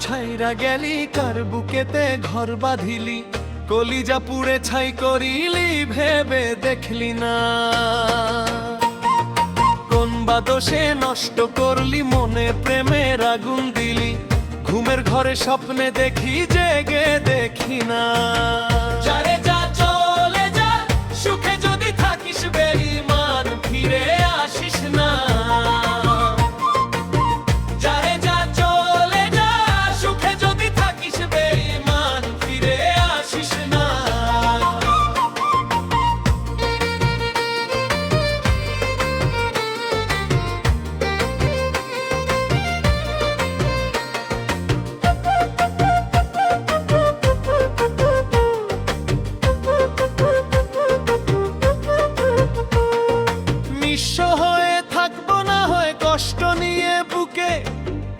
ছাইরা গেলি, কার বুকেতে ঘর বাঁধিলি? কলিজা পুড়ে ছাই করিলি, ভেবে দেখলি না। কোন বা দোষে নষ্ট করলি, মনে প্রেমের আগুন দিলি? ঘুমের ঘরে স্বপ্নে দেখি, জেগে দেখি না।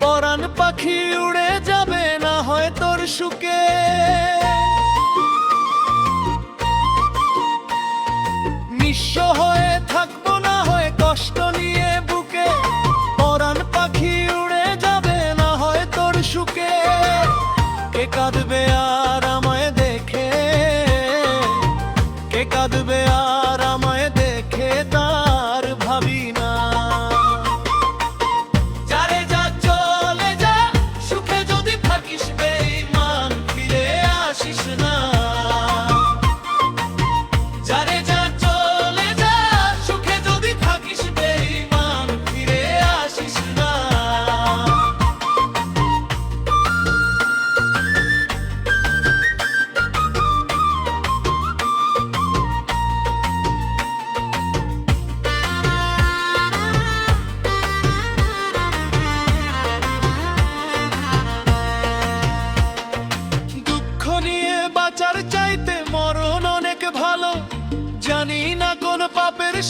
পরাণ পাখি উড়ে যাবে না হয় তোর সুখে। নিঃস্ব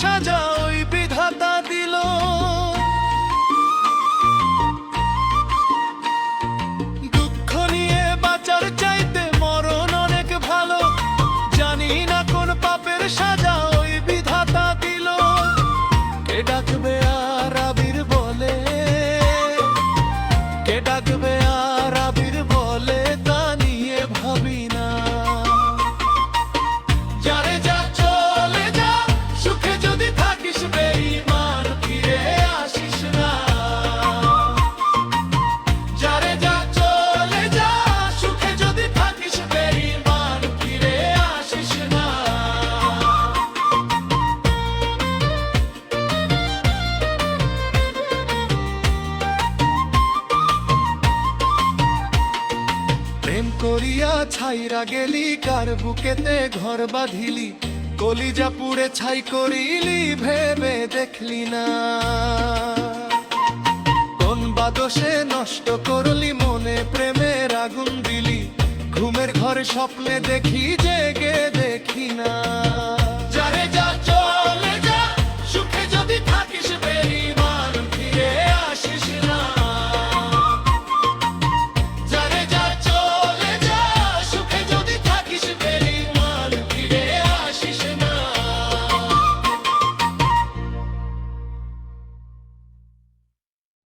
সাজা ওই বিধাতা দিল। দুঃখ নিয়ে বাঁচার চাইতে মরণ অনেক ভালো। জানি না কোন পাপের সাজা ওই বিধাতা দিল। কে ডাকবে ছাইরা গেলি, কার বুকেতে ঘর বাঁধিলি? কলিজা পুড়ে ছাই করিলি, ভেবে দেখলি না। কোন বাদসে নষ্ট করলি, মনে প্রেমের আগুন দিলি? ঘুমের ঘরে স্বপ্নে দেখি, জেগে দেখি না।